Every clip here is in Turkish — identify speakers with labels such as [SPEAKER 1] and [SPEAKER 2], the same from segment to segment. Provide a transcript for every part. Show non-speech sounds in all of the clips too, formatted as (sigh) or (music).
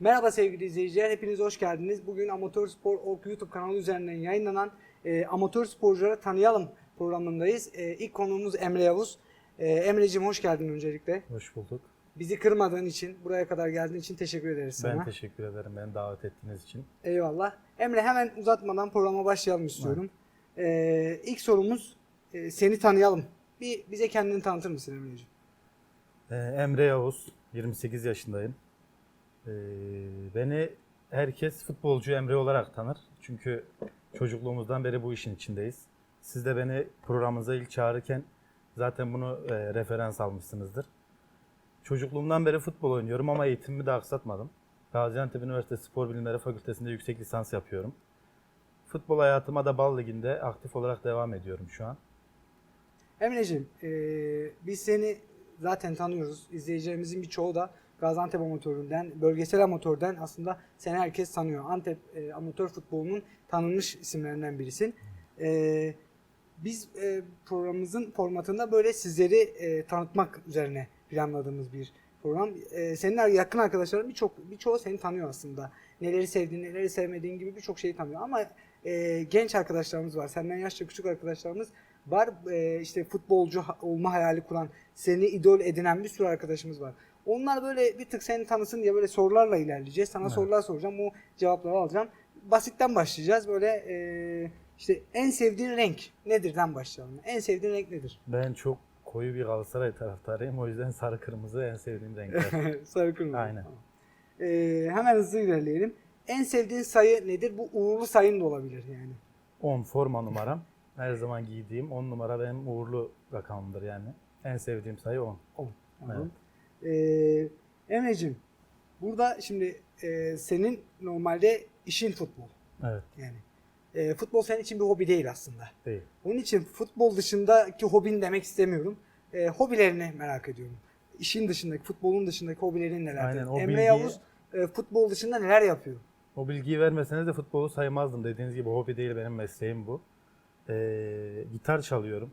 [SPEAKER 1] Merhaba sevgili izleyiciler, hepiniz hoş geldiniz. Bugün Amatör Spor Ork YouTube kanalı üzerinden yayınlanan e, Amatör Sporcuları Tanıyalım programındayız. E, ilk konuğumuz Emre Yavuz. E, Emre'cim hoş geldin öncelikle.
[SPEAKER 2] Hoş bulduk.
[SPEAKER 1] Bizi kırmadığın için, buraya kadar geldiğin için teşekkür ederiz sana.
[SPEAKER 2] Ben teşekkür ederim beni davet ettiğiniz için.
[SPEAKER 1] Eyvallah. Emre hemen uzatmadan programa başlayalım istiyorum. E, ilk sorumuz, e, seni tanıyalım. Bir bize kendini tanıtır mısın Emre'ciğim?
[SPEAKER 2] Ee, Emre Yavuz, 28 yaşındayım. Ee, beni herkes futbolcu Emre olarak tanır. Çünkü çocukluğumuzdan beri bu işin içindeyiz. Siz de beni programınıza ilk çağırırken zaten bunu e, referans almışsınızdır. Çocukluğumdan beri futbol oynuyorum ama eğitimimi de aksatmadım. Gaziantep Üniversitesi Spor Bilimleri Fakültesi'nde yüksek lisans yapıyorum. Futbol hayatıma da Bal Ligi'nde aktif olarak devam ediyorum şu an.
[SPEAKER 1] Emre'ciğim, e, biz seni zaten tanıyoruz. İzleyicilerimizin birçoğu da Gaziantep amatöründen, bölgesel amatörden aslında seni herkes tanıyor. Antep e, amatör futbolunun tanınmış isimlerinden birisin. E, biz e, programımızın formatında böyle sizleri e, tanıtmak üzerine planladığımız bir program. E, senin yakın arkadaşların birçok birçoğu seni tanıyor aslında. Neleri sevdiğin, neleri sevmediğin gibi birçok şeyi tanıyor. Ama e, genç arkadaşlarımız var. Senden yaşça küçük arkadaşlarımız var. E, işte futbolcu olma hayali kuran, seni idol edinen bir sürü arkadaşımız var. Onlar böyle bir tık seni tanısın diye böyle sorularla ilerleyeceğiz. Sana
[SPEAKER 2] Evet.
[SPEAKER 1] sorular soracağım. O cevapları alacağım. Basitten başlayacağız. Böyle e, işte en sevdiğin renk nedirden başlayalım. En sevdiğin renk nedir?
[SPEAKER 2] Ben çok koyu bir Galatasaray taraftarıyım. O yüzden sarı kırmızı en sevdiğim renkler. (laughs)
[SPEAKER 1] Sarı kırmızı.
[SPEAKER 2] Aynen.
[SPEAKER 1] Tamam. E, hemen hızlı ilerleyelim. En sevdiğin sayı nedir? Bu uğurlu sayın da olabilir yani.
[SPEAKER 2] 10 forma numaram. Her zaman giydiğim 10 numara benim uğurlu rakamımdır yani. En sevdiğim sayı 10.
[SPEAKER 1] 10. Tamam. Ee, Emre'cim burada şimdi e, senin normalde işin futbol.
[SPEAKER 2] Evet,
[SPEAKER 1] Yani e, futbol senin için bir hobi değil aslında.
[SPEAKER 2] değil.
[SPEAKER 1] Onun için futbol dışındaki hobin demek istemiyorum. E, hobilerini merak ediyorum. İşin dışındaki, futbolun dışındaki hobilerin nelerdir?
[SPEAKER 2] Aynen, o
[SPEAKER 1] Emre
[SPEAKER 2] bilgiyi-
[SPEAKER 1] Yavuz e, futbol dışında neler yapıyor?
[SPEAKER 2] O bilgiyi vermeseniz de futbolu saymazdım. Dediğiniz gibi hobi değil benim mesleğim bu. Ee, gitar çalıyorum.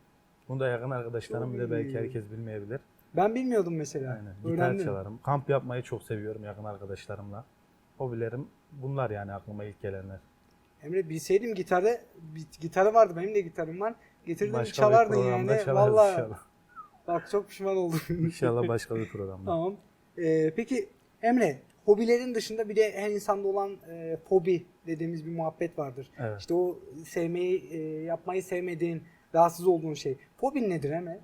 [SPEAKER 2] Bunu da yakın arkadaşlarım bile belki herkes bilmeyebilir.
[SPEAKER 1] Ben bilmiyordum mesela.
[SPEAKER 2] Aynen. Gitar
[SPEAKER 1] Öğrendim.
[SPEAKER 2] çalarım. Kamp yapmayı çok seviyorum yakın arkadaşlarımla. Hobilerim bunlar yani aklıma ilk gelenler.
[SPEAKER 1] Emre bilseydim gitarı, bir, gitarı vardı benim de gitarım var. Getirdim
[SPEAKER 2] Başka
[SPEAKER 1] çalardın yani. Vallahi
[SPEAKER 2] inşallah.
[SPEAKER 1] bak çok pişman oldum.
[SPEAKER 2] İnşallah başka bir (laughs) programda.
[SPEAKER 1] Tamam. Ee, peki Emre, hobilerin dışında bir de her insanda olan e, fobi dediğimiz bir muhabbet vardır.
[SPEAKER 2] Evet.
[SPEAKER 1] İşte o sevmeyi, e, yapmayı sevmediğin, rahatsız olduğun şey. Fobin nedir Emre?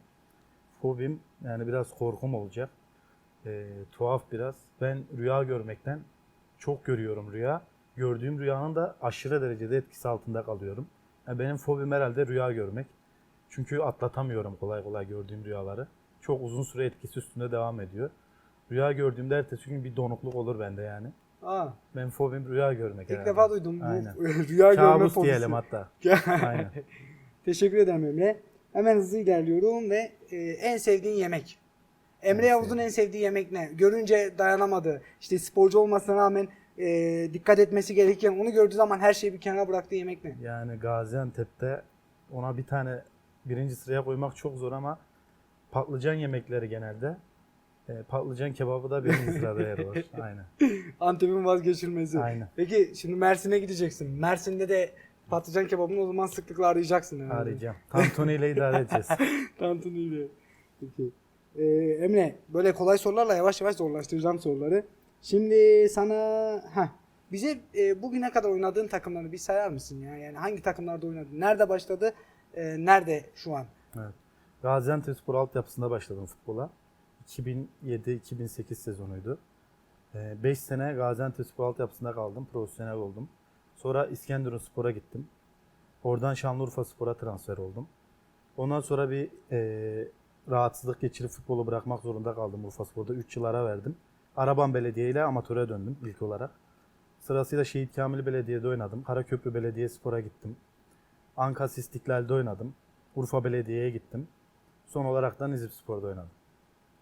[SPEAKER 2] Fobim yani biraz korkum olacak. Ee, tuhaf biraz. Ben rüya görmekten çok görüyorum rüya. Gördüğüm rüyanın da aşırı derecede etkisi altında kalıyorum. Yani benim fobim herhalde rüya görmek. Çünkü atlatamıyorum kolay kolay gördüğüm rüyaları. Çok uzun süre etkisi üstünde devam ediyor. Rüya gördüğümde ertesi gün bir donukluk olur bende yani.
[SPEAKER 1] Aa,
[SPEAKER 2] Benim fobim rüya görmek
[SPEAKER 1] ilk
[SPEAKER 2] herhalde.
[SPEAKER 1] defa duydum bu
[SPEAKER 2] Aynen. (laughs)
[SPEAKER 1] rüya görme
[SPEAKER 2] Kabus
[SPEAKER 1] fobisi.
[SPEAKER 2] diyelim hatta. (laughs) Aynen.
[SPEAKER 1] Teşekkür ederim Emre. Hemen hızlı ilerliyorum ve e, en sevdiğin yemek. Emre Yavuz'un en sevdiği yemek ne? Görünce dayanamadı. İşte sporcu olmasına rağmen e, dikkat etmesi gereken onu gördüğü zaman her şeyi bir kenara bıraktığı yemek ne?
[SPEAKER 2] Yani Gaziantep'te ona bir tane birinci sıraya koymak çok zor ama patlıcan yemekleri genelde. E, patlıcan kebabı da birinci (laughs) sırada yer var. Aynen.
[SPEAKER 1] Antep'in vazgeçilmezi.
[SPEAKER 2] Aynen.
[SPEAKER 1] Peki şimdi Mersin'e gideceksin. Mersin'de de patlıcan kebabını o zaman sıklıkla arayacaksın. herhalde.
[SPEAKER 2] Arayacağım. Tantuni ile idare edeceğiz. (laughs)
[SPEAKER 1] Tantuniyle. Peki. Ee, Emre böyle kolay sorularla yavaş yavaş zorlaştıracağım soruları. Şimdi sana ha bize e, bugüne kadar oynadığın takımları bir sayar mısın ya? Yani hangi takımlarda oynadın? Nerede başladı? E, nerede şu an?
[SPEAKER 2] Evet. Gaziantepspor altyapısında başladım futbola. 2007-2008 sezonuydu. 5 sene Gaziantepspor altyapısında kaldım. Profesyonel oldum. Sonra İskenderun Spor'a gittim. Oradan Şanlıurfa Spor'a transfer oldum. Ondan sonra bir e, rahatsızlık geçirip futbolu bırakmak zorunda kaldım Urfa Spor'da. 3 yıl ara verdim. Araban Belediye ile amatöre döndüm ilk olarak. Sırasıyla Şehit Kamil Belediye'de oynadım. Karaköprü Belediye Spor'a gittim. Ankas İstiklal'de oynadım. Urfa Belediye'ye gittim. Son olarak da Nizip Spor'da oynadım.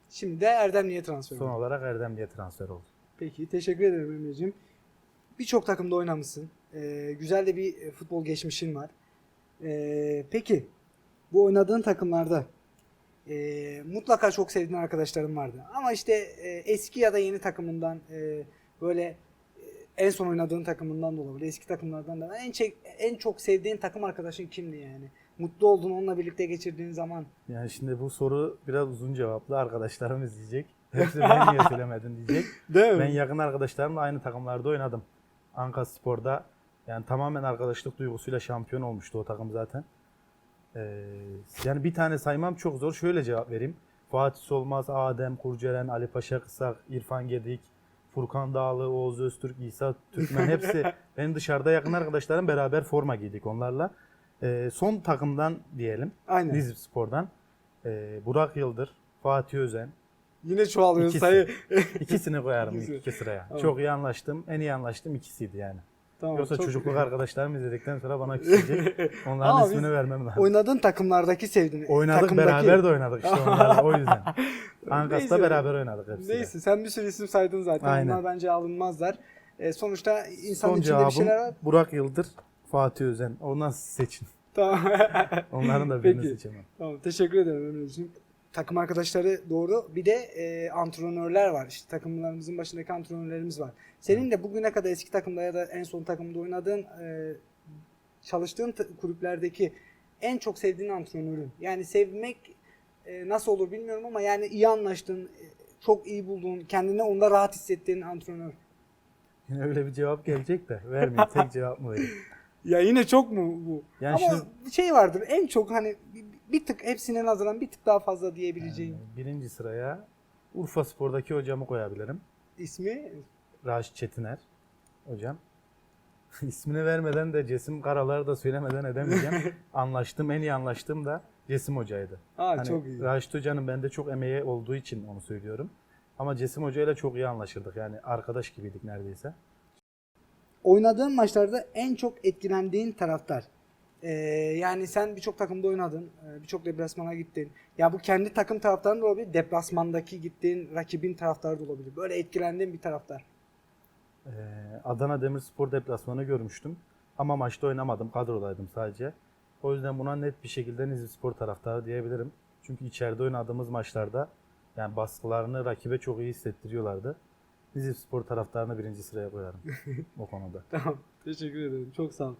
[SPEAKER 1] Şimdi de Erdemli'ye transfer
[SPEAKER 2] Son
[SPEAKER 1] oldun.
[SPEAKER 2] olarak Erdemli'ye transfer oldum.
[SPEAKER 1] Peki teşekkür ederim Emre'ciğim. Birçok takımda oynamışsın. E, güzel de bir e, futbol geçmişin var. E, peki bu oynadığın takımlarda e, mutlaka çok sevdiğin arkadaşların vardı. Ama işte e, eski ya da yeni takımından e, böyle en son oynadığın takımından da olabilir. Eski takımlardan da. En, çek, en çok sevdiğin takım arkadaşın kimdi yani? Mutlu olduğun onunla birlikte geçirdiğin zaman.
[SPEAKER 2] Yani şimdi bu soru biraz uzun cevaplı. Arkadaşlarım izleyecek. Hepsi ben niye (laughs) söylemedin diyecek.
[SPEAKER 1] Değil
[SPEAKER 2] Ben yakın arkadaşlarımla aynı takımlarda oynadım. Anka Spor'da yani tamamen arkadaşlık duygusuyla şampiyon olmuştu o takım zaten. Ee, yani bir tane saymam çok zor. Şöyle cevap vereyim. Fatih Solmaz, Adem Kurceren, Ali Paşa Kısak, İrfan Gedik, Furkan Dağlı, Oğuz Öztürk, İsa Türkmen hepsi (laughs) benim dışarıda yakın arkadaşlarım beraber forma giydik onlarla. Ee, son takımdan diyelim.
[SPEAKER 1] Aynen.
[SPEAKER 2] Nizip Spor'dan. Ee, Burak Yıldır, Fatih Özen,
[SPEAKER 1] Yine çoğalıyor
[SPEAKER 2] İkisi.
[SPEAKER 1] sayı.
[SPEAKER 2] İkisini koyarım
[SPEAKER 1] İkisi.
[SPEAKER 2] iki sıraya.
[SPEAKER 1] Tamam.
[SPEAKER 2] Çok iyi anlaştım. En iyi anlaştım ikisiydi yani.
[SPEAKER 1] Tamam,
[SPEAKER 2] Yoksa
[SPEAKER 1] çok-
[SPEAKER 2] çocukluk arkadaşlarım izledikten sonra bana küsecek. (laughs) Onların
[SPEAKER 1] Ama
[SPEAKER 2] ismini vermem lazım.
[SPEAKER 1] Oynadığın takımlardaki sevdiğin.
[SPEAKER 2] Oynadık
[SPEAKER 1] takımdaki-
[SPEAKER 2] beraber de oynadık işte onlarla o yüzden. (laughs) Ankas'ta beraber oynadık hepsiyle.
[SPEAKER 1] Neyse sen bir sürü isim saydın zaten.
[SPEAKER 2] Aynen.
[SPEAKER 1] Onlar bence alınmazlar. E, sonuçta insanın
[SPEAKER 2] Son
[SPEAKER 1] içinde bir şeyler var.
[SPEAKER 2] Burak Yıldır, Fatih Özen. Ondan seçin.
[SPEAKER 1] Tamam.
[SPEAKER 2] Onların da birini
[SPEAKER 1] Peki.
[SPEAKER 2] seçemem.
[SPEAKER 1] Tamam teşekkür ederim Emre'ciğim. Takım arkadaşları doğru. Bir de e, antrenörler var. İşte takımlarımızın başındaki antrenörlerimiz var. Senin de bugüne kadar eski takımda ya da en son takımda oynadığın e, çalıştığın kulüplerdeki en çok sevdiğin antrenörün. Yani sevmek e, nasıl olur bilmiyorum ama yani iyi anlaştığın, e, çok iyi bulduğun, kendine onda rahat hissettiğin antrenör.
[SPEAKER 2] Yine öyle bir cevap gelecek de vermeyeyim. Tek cevap mı vereyim? (laughs)
[SPEAKER 1] Ya yine çok mu bu?
[SPEAKER 2] Yani
[SPEAKER 1] ama
[SPEAKER 2] şimdi-
[SPEAKER 1] şey vardır. En çok hani bir, tık hepsine nazaran bir tık daha fazla diyebileceğin
[SPEAKER 2] Yani birinci sıraya Urfa Spor'daki hocamı koyabilirim.
[SPEAKER 1] ismi
[SPEAKER 2] Raşit Çetiner hocam. (laughs) İsmini vermeden de Cesim Karalar'ı da söylemeden edemeyeceğim. (laughs) anlaştım, en iyi anlaştığım da Cesim Hoca'ydı.
[SPEAKER 1] Aa
[SPEAKER 2] Hani
[SPEAKER 1] çok iyi.
[SPEAKER 2] Raşit Hoca'nın bende çok emeği olduğu için onu söylüyorum. Ama Cesim Hoca ile çok iyi anlaşırdık. Yani arkadaş gibiydik neredeyse.
[SPEAKER 1] Oynadığın maçlarda en çok etkilendiğin taraftar. Ee, yani sen birçok takımda oynadın. ee, Birçok deplasmana gittin. Ya bu kendi takım taraftarın da olabilir. Deplasmandaki gittiğin rakibin taraftarı da olabilir. Böyle etkilendiğin bir taraftar.
[SPEAKER 2] Ee, Adana Demirspor deplasmanı görmüştüm. Ama maçta oynamadım. Kadrodaydım sadece. O yüzden buna net bir şekilde Nizip Spor taraftarı diyebilirim. Çünkü içeride oynadığımız maçlarda yani baskılarını rakibe çok iyi hissettiriyorlardı. Nizip Spor taraftarını birinci sıraya koyarım (laughs) o konuda.
[SPEAKER 1] Tamam. Teşekkür ederim. Çok sağ ol.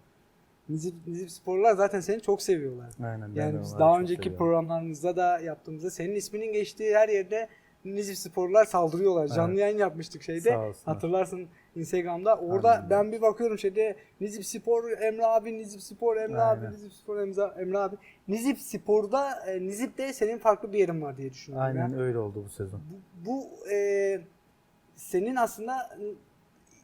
[SPEAKER 1] Nizip, Nizip sporlar zaten seni çok seviyorlar.
[SPEAKER 2] Aynen.
[SPEAKER 1] Yani biz daha önceki
[SPEAKER 2] seviyorum.
[SPEAKER 1] programlarımızda da yaptığımızda senin isminin geçtiği her yerde Nizip sporlar saldırıyorlar.
[SPEAKER 2] Evet.
[SPEAKER 1] Canlı yayın yapmıştık şeyde. Hatırlarsın Instagram'da. Orada
[SPEAKER 2] Aynen.
[SPEAKER 1] ben bir bakıyorum şeyde Nizip Spor Emre abi, Nizip Spor Emre
[SPEAKER 2] Aynen.
[SPEAKER 1] abi, Nizip Spor Emre, Emre abi. Nizip Spor'da e, Nizip'te senin farklı bir yerin var diye düşünüyorum.
[SPEAKER 2] Aynen
[SPEAKER 1] ya.
[SPEAKER 2] öyle oldu bu sezon.
[SPEAKER 1] Bu, bu, e, senin aslında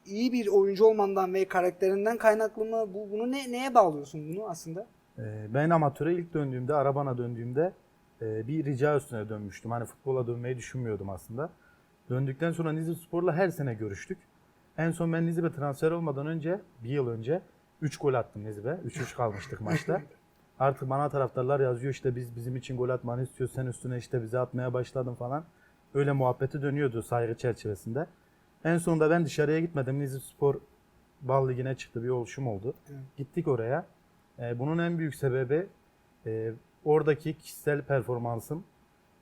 [SPEAKER 1] iyi bir oyuncu olmandan ve karakterinden kaynaklı mı? Bu, bunu ne, neye bağlıyorsun bunu aslında?
[SPEAKER 2] Ee, Ben amatöre ilk döndüğümde, arabana döndüğümde e, bir rica üstüne dönmüştüm. Hani futbola dönmeyi düşünmüyordum aslında. Döndükten sonra Nizip Spor'la her sene görüştük. En son ben Nizip'e transfer olmadan önce, bir yıl önce 3 gol attım Nizip'e. 3-3 kalmıştık maçta. (laughs) Artık bana taraftarlar yazıyor işte biz bizim için gol atmanı istiyoruz. Sen üstüne işte bize atmaya başladın falan. Öyle muhabbeti dönüyordu saygı çerçevesinde. En sonunda ben dışarıya gitmedim. Nizip Spor Bal Ligi'ne çıktı bir oluşum oldu.
[SPEAKER 1] Evet.
[SPEAKER 2] Gittik oraya. Ee, bunun en büyük sebebi e, oradaki kişisel performansım.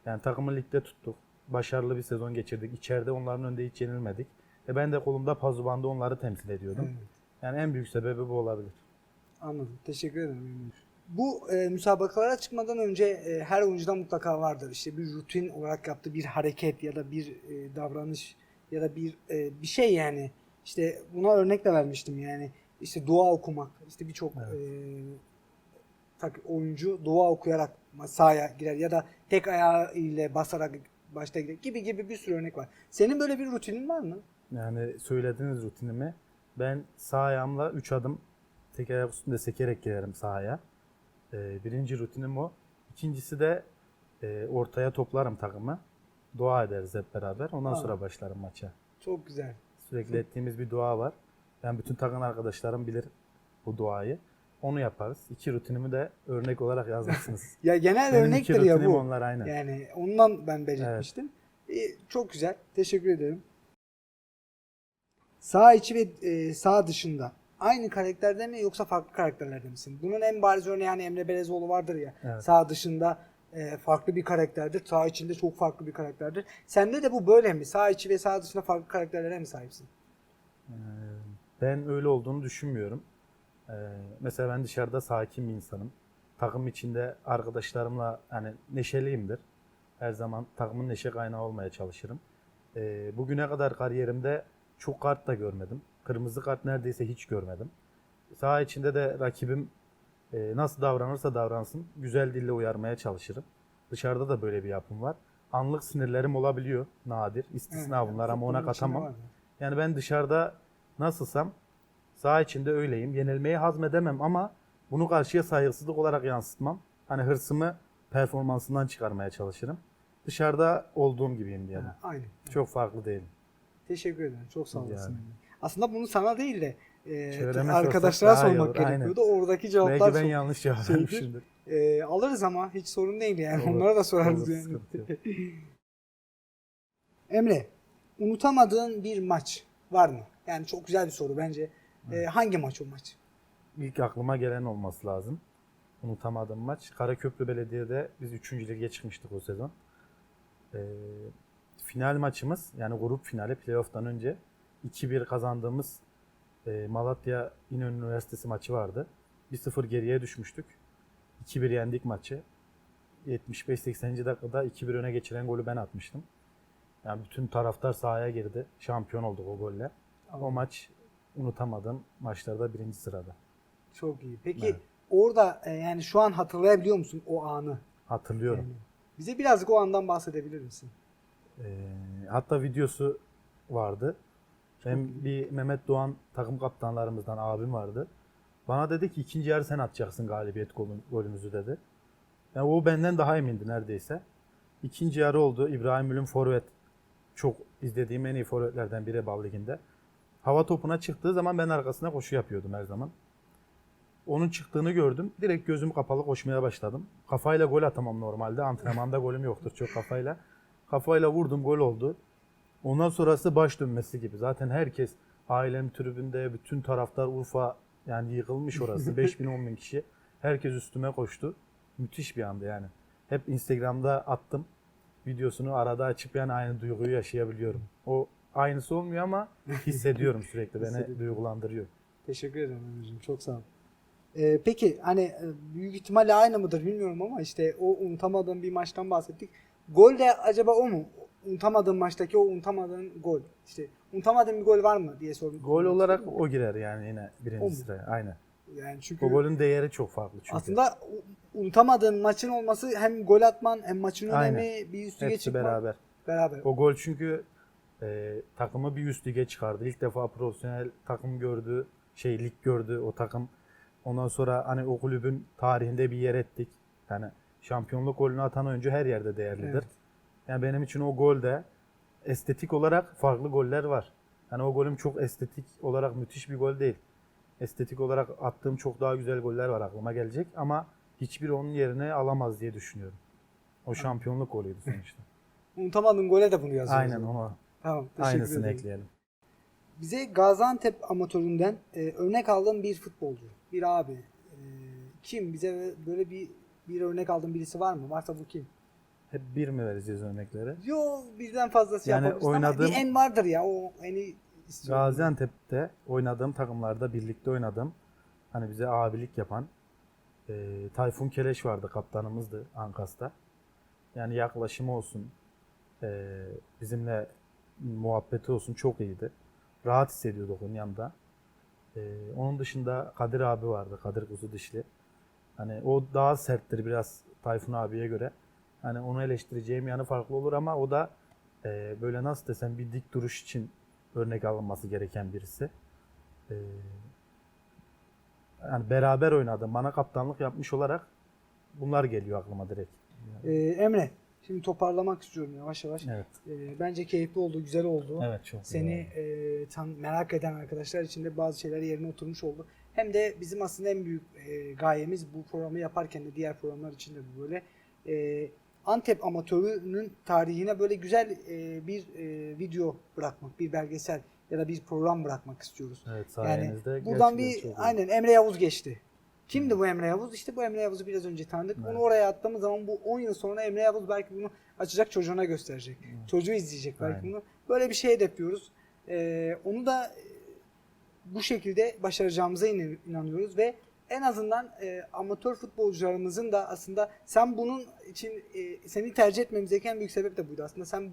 [SPEAKER 2] Yani takımı ligde tuttuk. Başarılı bir sezon geçirdik. İçeride onların önünde hiç yenilmedik. E ben de kolumda pazubanda onları temsil ediyordum.
[SPEAKER 1] Evet.
[SPEAKER 2] Yani en büyük sebebi bu olabilir.
[SPEAKER 1] Anladım. Teşekkür ederim. Bu e, müsabakalara çıkmadan önce e, her oyuncuda mutlaka vardır. İşte bir rutin olarak yaptığı bir hareket ya da bir e, davranış ya da bir e, bir şey yani. İşte buna örnek de vermiştim yani. İşte dua okumak. İşte birçok
[SPEAKER 2] Evet.
[SPEAKER 1] e, tak, oyuncu dua okuyarak sahaya girer ya da tek ayağı ile basarak başta girer gibi gibi bir sürü örnek var. Senin böyle bir rutinin var mı?
[SPEAKER 2] Yani söylediğiniz rutinimi ben sağ ayağımla 3 adım tek ayak üstünde sekerek girerim sahaya. Ee, birinci rutinim o. İkincisi de e, ortaya toplarım takımı. Dua ederiz hep beraber. Ondan
[SPEAKER 1] Aa.
[SPEAKER 2] sonra başlarım maça.
[SPEAKER 1] Çok güzel.
[SPEAKER 2] Sürekli ettiğimiz bir dua var. Ben bütün takım arkadaşlarım bilir bu duayı. Onu yaparız. İki rutinimi de örnek olarak yazmışsınız. (laughs)
[SPEAKER 1] Ya genel
[SPEAKER 2] Benim
[SPEAKER 1] örnektir
[SPEAKER 2] iki
[SPEAKER 1] ya bu.
[SPEAKER 2] onlar aynen.
[SPEAKER 1] Yani ondan ben belirtmiştim. Ee, çok güzel. Teşekkür ederim. Sağ içi ve e, sağ dışında aynı karakterde mi yoksa farklı karakterlerde misin? Bunun en bariz örneği hani Emre Belezoğlu vardır ya.
[SPEAKER 2] Evet.
[SPEAKER 1] Sağ dışında e, farklı bir karakterdir. Sağ içinde çok farklı bir karakterdir. Sende de bu böyle mi? Sağ içi ve sağ dışında farklı karakterlere mi sahipsin?
[SPEAKER 2] Ee, Ben öyle olduğunu düşünmüyorum. Ee, Mesela ben dışarıda sakin bir insanım. Takım içinde arkadaşlarımla hani neşeliyimdir. Her zaman takımın neşe kaynağı olmaya çalışırım. Ee, Bugüne kadar kariyerimde çok kart da görmedim. Kırmızı kart neredeyse hiç görmedim. Saha içinde de rakibim e, nasıl davranırsa davransın güzel dille uyarmaya çalışırım. Dışarıda da böyle bir yapım var. Anlık sinirlerim olabiliyor nadir. İstisna bunlar ama ona katamam. Yani ben dışarıda nasılsam saha içinde öyleyim. Yenilmeyi hazmedemem ama bunu karşıya saygısızlık olarak yansıtmam. Hani hırsımı performansından çıkarmaya çalışırım. Dışarıda olduğum gibiyim diyelim.
[SPEAKER 1] Ha, Aynen.
[SPEAKER 2] Çok farklı değilim.
[SPEAKER 1] Teşekkür ederim. Çok sağ olasın.
[SPEAKER 2] Yani.
[SPEAKER 1] Aslında bunu sana değil de e,
[SPEAKER 2] Çevreme
[SPEAKER 1] arkadaşlara sormak
[SPEAKER 2] olur,
[SPEAKER 1] gerekiyordu. Oradaki cevaplar
[SPEAKER 2] Belki ben yanlış cevap vermişimdir.
[SPEAKER 1] E, alırız ama hiç sorun değil yani.
[SPEAKER 2] Olur,
[SPEAKER 1] Onlara da sorarız
[SPEAKER 2] olur,
[SPEAKER 1] yani. (laughs) Emre, unutamadığın bir maç var mı? Yani çok güzel bir soru bence. E, hangi maç o maç?
[SPEAKER 2] İlk aklıma gelen olması lazım. Unutamadığım maç. Karaköprü Belediye'de biz 3. lige çıkmıştık o sezon. Ee, final maçımız yani grup finali playoff'tan önce 2-1 kazandığımız e, Malatya İnönü Üniversitesi maçı vardı. 1-0 geriye düşmüştük. 2-1 yendik maçı. 75-80. dakikada 2-1 öne geçiren golü ben atmıştım. Yani bütün taraftar sahaya girdi. Şampiyon olduk o golle. O maç unutamadığım maçlarda birinci sırada.
[SPEAKER 1] Çok iyi. Peki
[SPEAKER 2] Evet.
[SPEAKER 1] orada e, yani şu an hatırlayabiliyor musun o anı?
[SPEAKER 2] Hatırlıyorum.
[SPEAKER 1] Yani bize birazcık o andan bahsedebilir misin?
[SPEAKER 2] Ee, hatta videosu vardı. Hem bir Mehmet Doğan takım kaptanlarımızdan abim vardı. Bana dedi ki ikinci yarı sen atacaksın galibiyet golümüzü dedi. Yani o benden daha emindi neredeyse. İkinci yarı oldu. İbrahim Ülüm forvet. Çok izlediğim en iyi forvetlerden biri Bal Ligi'nde. Hava topuna çıktığı zaman ben arkasına koşu yapıyordum her zaman. Onun çıktığını gördüm. Direkt gözüm kapalı koşmaya başladım. Kafayla gol atamam normalde. Antrenmanda golüm yoktur çok kafayla. Kafayla vurdum gol oldu. Ondan sonrası baş dönmesi gibi. Zaten herkes ailem tribünde, bütün taraftar Urfa yani yıkılmış orası. (laughs) 5000 10 bin kişi. Herkes üstüme koştu. Müthiş bir anda yani. Hep Instagram'da attım. Videosunu arada açıp yani aynı duyguyu yaşayabiliyorum. O aynısı olmuyor ama (laughs) hissediyorum sürekli. Beni duygulandırıyor.
[SPEAKER 1] Teşekkür ederim Emre'cim. Çok sağ ol. E, peki hani e, büyük ihtimalle aynı mıdır bilmiyorum ama işte o unutamadığın bir maçtan bahsettik. Gol de acaba o mu? Unutamadığın maçtaki o unutamadığın gol. İşte unutamadığın bir gol var mı diye sordum.
[SPEAKER 2] Gol olarak o girer yani yine
[SPEAKER 1] O
[SPEAKER 2] birinci
[SPEAKER 1] mu?
[SPEAKER 2] sıraya. Aynen.
[SPEAKER 1] yani çünkü
[SPEAKER 2] O golün değeri çok farklı çünkü.
[SPEAKER 1] aslında u- unutamadığın maçın olması hem gol atman hem maçın
[SPEAKER 2] Aynen.
[SPEAKER 1] önemi bir üst lige
[SPEAKER 2] Hepsi
[SPEAKER 1] çıkman.
[SPEAKER 2] beraber.
[SPEAKER 1] Beraber.
[SPEAKER 2] O gol çünkü e, takımı bir üst lige çıkardı. İlk defa profesyonel takım gördü, şey lig gördü o takım. Ondan sonra hani o kulübün tarihinde bir yer ettik. Yani şampiyonluk golünü atan oyuncu her yerde değerlidir.
[SPEAKER 1] Evet.
[SPEAKER 2] Yani benim için o gol de estetik olarak farklı goller var. Yani o golüm çok estetik olarak müthiş bir gol değil. Estetik olarak attığım çok daha güzel goller var aklıma gelecek ama hiçbiri onun yerine alamaz diye düşünüyorum. O şampiyonluk golüydü sonuçta.
[SPEAKER 1] Unutamadığın gole de bunu yazıyoruz.
[SPEAKER 2] Aynen onu
[SPEAKER 1] Tamam. Teşekkür
[SPEAKER 2] aynısını
[SPEAKER 1] ederim.
[SPEAKER 2] ekleyelim.
[SPEAKER 1] Bize Gaziantep amatöründen e, örnek aldığın bir futbolcu, bir abi. E, kim? Bize böyle bir bir örnek aldığın birisi var mı? Varsa bu kim?
[SPEAKER 2] Hep bir mi vereceğiz örnekleri?
[SPEAKER 1] Yo birden fazlası
[SPEAKER 2] Yani
[SPEAKER 1] yapabilirsin ama
[SPEAKER 2] oynadığım-
[SPEAKER 1] bir en vardır ya. O eni istiyorum.
[SPEAKER 2] Gaziantep'te oynadığım takımlarda birlikte oynadım. Hani bize abilik yapan e, Tayfun Keleş vardı kaptanımızdı Ankas'ta. Yani yaklaşımı olsun, e, bizimle muhabbeti olsun çok iyiydi. Rahat hissediyorduk onun yanında. E, onun dışında Kadir abi vardı, Kadir Kuzu Dişli. Hani o daha serttir biraz Tayfun abiye göre. Hani onu eleştireceğim yanı farklı olur ama o da e, böyle nasıl desem bir dik duruş için örnek alınması gereken birisi. Ee, yani beraber oynadım. Bana kaptanlık yapmış olarak bunlar geliyor aklıma direkt.
[SPEAKER 1] E, Emre, şimdi toparlamak istiyorum yavaş yavaş.
[SPEAKER 2] Evet.
[SPEAKER 1] E, bence keyifli oldu, güzel oldu.
[SPEAKER 2] Evet çok
[SPEAKER 1] Seni
[SPEAKER 2] güzel.
[SPEAKER 1] e, tam merak eden arkadaşlar için de bazı şeyler yerine oturmuş oldu. Hem de bizim aslında en büyük e, gayemiz bu programı yaparken de diğer programlar için de bu böyle. E, Antep amatörünün tarihine böyle güzel e, bir e, video bırakmak, bir belgesel ya da bir program bırakmak istiyoruz.
[SPEAKER 2] Evet
[SPEAKER 1] Yani
[SPEAKER 2] sayenizde
[SPEAKER 1] buradan
[SPEAKER 2] gerçekten
[SPEAKER 1] bir aynen Emre Yavuz geçti. Kimdi bu Emre Yavuz? İşte bu Emre Yavuz'u biraz önce tanıdık.
[SPEAKER 2] Evet.
[SPEAKER 1] oraya attığımız zaman bu 10 yıl sonra Emre Yavuz belki bunu açacak çocuğuna gösterecek. Çocuğu izleyecek belki
[SPEAKER 2] Aynen.
[SPEAKER 1] bunu. Böyle bir şey de yapıyoruz. Ee, onu da bu şekilde başaracağımıza inan- inanıyoruz ve en azından e, amatör futbolcularımızın da aslında sen bunun için e, seni tercih etmemizdeki en büyük sebep de buydu. Aslında sen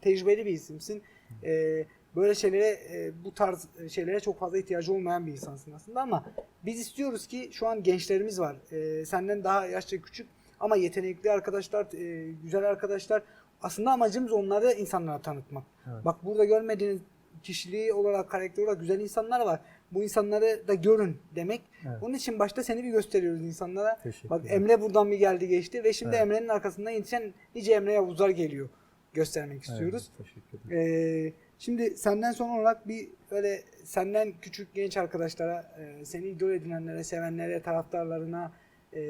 [SPEAKER 1] tecrübeli bir isimsin. E, böyle şeylere e, bu tarz şeylere çok fazla ihtiyacı olmayan bir insansın aslında ama biz istiyoruz ki şu an gençlerimiz var. E, senden daha yaşça küçük ama yetenekli arkadaşlar, e, güzel arkadaşlar. Aslında amacımız onları insanlara tanıtmak.
[SPEAKER 2] Evet.
[SPEAKER 1] Bak burada görmediğiniz kişiliği olarak, karakter olarak güzel insanlar var. Bu insanları da görün demek.
[SPEAKER 2] Evet.
[SPEAKER 1] Onun için başta seni bir gösteriyoruz insanlara. Bak. Emre buradan bir geldi geçti ve şimdi
[SPEAKER 2] Evet.
[SPEAKER 1] Emre'nin arkasından yetişen nice Emre Yavuzlar geliyor göstermek istiyoruz.
[SPEAKER 2] Evet, teşekkür ederim.
[SPEAKER 1] Ee, şimdi senden son olarak bir öyle senden küçük genç arkadaşlara, e, seni idol edinenlere, sevenlere, taraftarlarına e,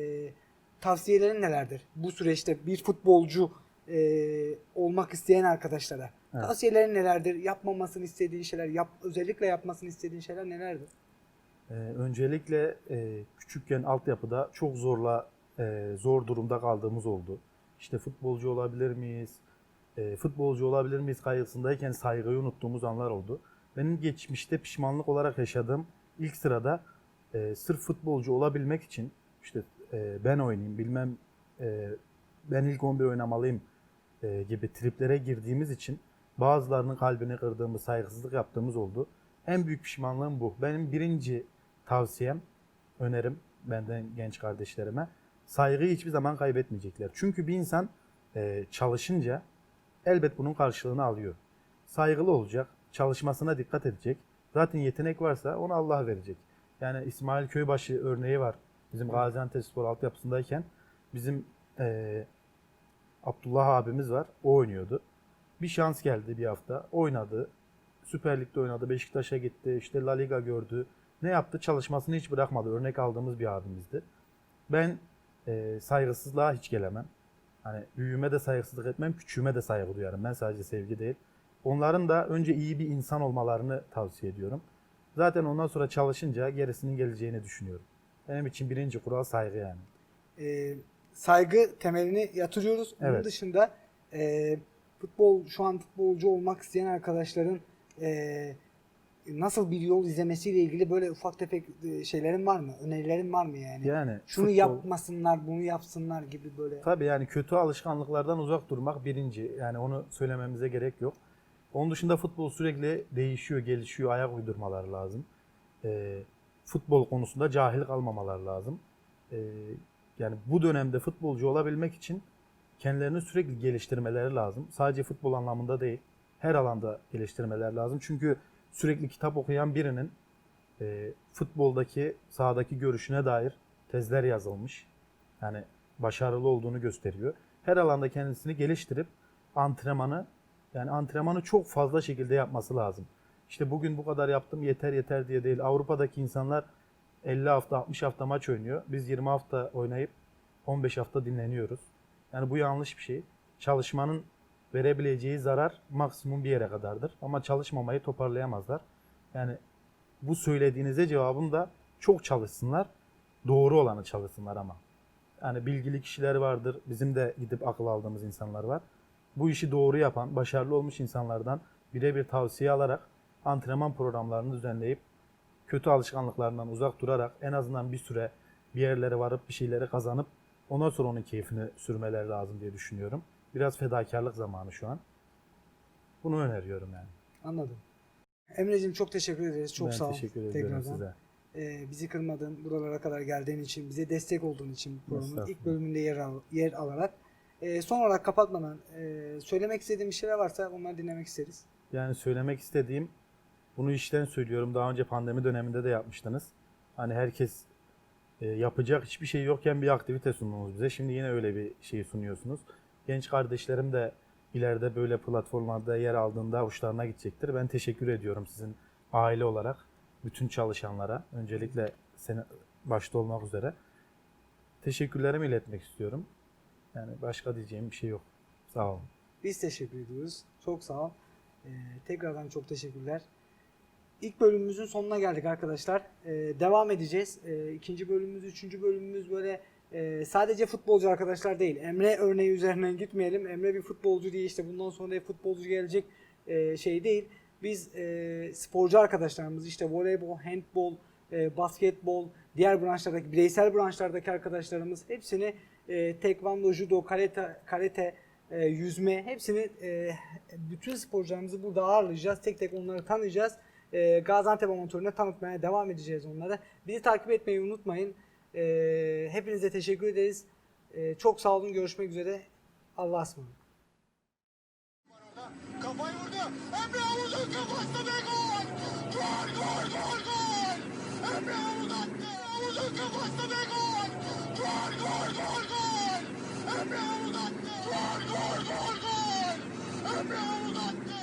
[SPEAKER 1] tavsiyelerin nelerdir? Bu süreçte bir futbolcu e, olmak isteyen arkadaşlara
[SPEAKER 2] Evet.
[SPEAKER 1] tavsiyelerin nelerdir? Yapmamasını istediğin şeyler, yap, özellikle yapmasını istediğin şeyler nelerdir?
[SPEAKER 2] Ee, öncelikle e, küçükken altyapıda çok zorla e, zor durumda kaldığımız oldu. İşte futbolcu olabilir miyiz? E, futbolcu olabilir miyiz kaygısındayken saygıyı unuttuğumuz anlar oldu. Benim geçmişte pişmanlık olarak yaşadığım ilk sırada e, sırf futbolcu olabilmek için işte e, ben oynayayım bilmem e, ben ilk 11 oynamalıyım e, gibi triplere girdiğimiz için bazılarının kalbini kırdığımız, saygısızlık yaptığımız oldu. En büyük pişmanlığım bu. Benim birinci tavsiyem, önerim benden genç kardeşlerime saygıyı hiçbir zaman kaybetmeyecekler. Çünkü bir insan e, çalışınca elbet bunun karşılığını alıyor. Saygılı olacak, çalışmasına dikkat edecek. Zaten yetenek varsa onu Allah verecek. Yani İsmail Köybaşı örneği var. Bizim Gaziantep Spor altyapısındayken bizim e, Abdullah abimiz var. O oynuyordu. Bir şans geldi bir hafta. Oynadı. Süper Lig'de oynadı. Beşiktaş'a gitti. İşte La Liga gördü. Ne yaptı? Çalışmasını hiç bırakmadı. Örnek aldığımız bir abimizdi. Ben e, saygısızlığa hiç gelemem. Hani büyüğüme de saygısızlık etmem, küçüğüme de saygı duyarım. Ben sadece sevgi değil. Onların da önce iyi bir insan olmalarını tavsiye ediyorum. Zaten ondan sonra çalışınca gerisinin geleceğini düşünüyorum. Benim için birinci kural saygı yani.
[SPEAKER 1] e, saygı temelini yatırıyoruz. Bunun
[SPEAKER 2] Evet.
[SPEAKER 1] dışında e, futbol şu an futbolcu olmak isteyen arkadaşların e, nasıl bir yol izlemesiyle ilgili böyle ufak tefek e, şeylerin var mı? Önerilerin var mı yani?
[SPEAKER 2] Yani
[SPEAKER 1] Şunu
[SPEAKER 2] futbol-
[SPEAKER 1] yapmasınlar, bunu yapsınlar gibi böyle.
[SPEAKER 2] Tabii yani kötü alışkanlıklardan uzak durmak birinci. Yani onu söylememize gerek yok. Onun dışında futbol sürekli değişiyor, gelişiyor, ayak uydurmaları lazım. Ee, futbol konusunda cahil kalmamalar lazım. Ee, yani bu dönemde futbolcu olabilmek için kendilerini sürekli geliştirmeleri lazım. Sadece futbol anlamında değil, her alanda geliştirmeler lazım. Çünkü sürekli kitap okuyan birinin e, futboldaki sahadaki görüşüne dair tezler yazılmış. Yani başarılı olduğunu gösteriyor. Her alanda kendisini geliştirip antrenmanı yani antrenmanı çok fazla şekilde yapması lazım. İşte bugün bu kadar yaptım yeter yeter diye değil. Avrupa'daki insanlar 50 hafta 60 hafta maç oynuyor. Biz 20 hafta oynayıp 15 hafta dinleniyoruz. Yani bu yanlış bir şey. Çalışmanın verebileceği zarar maksimum bir yere kadardır. Ama çalışmamayı toparlayamazlar. Yani bu söylediğinize cevabım da çok çalışsınlar. Doğru olanı çalışsınlar ama. Yani bilgili kişiler vardır. Bizim de gidip akıl aldığımız insanlar var. Bu işi doğru yapan, başarılı olmuş insanlardan birebir tavsiye alarak antrenman programlarını düzenleyip kötü alışkanlıklarından uzak durarak en azından bir süre bir yerlere varıp bir şeyleri kazanıp ondan sonra onun keyfini sürmeleri lazım diye düşünüyorum. Biraz fedakarlık zamanı şu an. Bunu öneriyorum yani.
[SPEAKER 1] Anladım. Emre'cim çok teşekkür ederiz. Çok
[SPEAKER 2] ben
[SPEAKER 1] sağ ol.
[SPEAKER 2] teşekkür ediyorum
[SPEAKER 1] tekrardan.
[SPEAKER 2] size.
[SPEAKER 1] Ee, bizi kırmadın, buralara kadar geldiğin için, bize destek olduğun için programın ilk bölümünde yer, al, yer alarak. Ee, son olarak kapatmadan e, söylemek istediğin bir şeyler varsa onları dinlemek isteriz.
[SPEAKER 2] Yani söylemek istediğim bunu işten söylüyorum. Daha önce pandemi döneminde de yapmıştınız. Hani herkes yapacak hiçbir şey yokken bir aktivite sundunuz bize. Şimdi yine öyle bir şey sunuyorsunuz. Genç kardeşlerim de ileride böyle platformlarda yer aldığında hoşlarına gidecektir. Ben teşekkür ediyorum sizin aile olarak bütün çalışanlara. Öncelikle seni başta olmak üzere. Teşekkürlerimi iletmek istiyorum. Yani başka diyeceğim bir şey yok. Sağ olun.
[SPEAKER 1] Biz teşekkür ediyoruz. Çok sağ ol. Ee, tekrardan çok teşekkürler. İlk bölümümüzün sonuna geldik arkadaşlar. Ee, devam edeceğiz. Ee, ikinci bölümümüz, üçüncü bölümümüz böyle e, sadece futbolcu arkadaşlar değil. Emre örneği üzerinden gitmeyelim. Emre bir futbolcu diye işte bundan sonra futbolcu gelecek e, şey değil. biz e, sporcu arkadaşlarımız işte voleybol, handbol, e, basketbol, diğer branşlardaki bireysel branşlardaki arkadaşlarımız hepsini e, tekvando, judo, karate, karate e, yüzme hepsini e, bütün sporcularımızı burada ağırlayacağız. Tek tek onları tanıyacağız. E, Gaziantep Amatörü'ne tanıtmaya devam edeceğiz onları. Bizi takip etmeyi unutmayın. E, hepinize teşekkür ederiz. E, çok sağ olun. Görüşmek üzere. Allah'a ısmarladık.
[SPEAKER 3] Kafayı vurdu. Emre Havuz'un kafasına ve gol. Gol gol gol gol. Emre Havuz attı. Havuz'un kafasına ve gol. Gol gol gol gol. Emre Havuz attı. Gol gol gol gol.